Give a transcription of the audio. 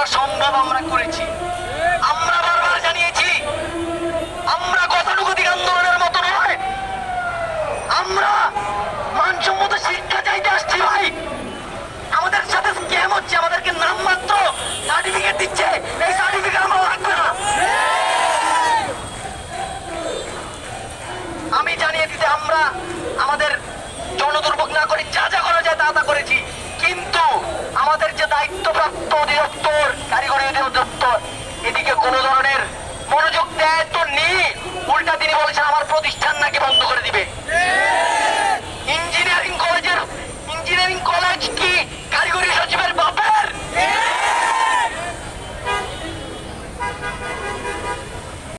করা সম্ভব আমরা করেছি। আমরা বারবার জানিয়েছি, আমরা গতানুগতিক আন্দোলনের মতো নয়। আমরা মানসম্মত শিক্ষা চাইতে আসছি ভাই। আমাদের সাথে স্ক্যাম হচ্ছে? আমাদেরকে নামমাত্র সার্টিফিকেট দিচ্ছে। এই সার্টিফিকেট আমরা রাখবে না। আমি জানিয়ে দিতে আমরা আমাদের জনদুর্ভোগ না করে যা দায়িত্বপ্রাপ্ত অধিদপ্তর, কারিগরি অধিদপ্তর। এদিকে কোনো ধরনের মনোযোগ দেয় তো নেই উল্টা তিনি বলেছেন, আমার প্রতিষ্ঠান নাকি বন্ধ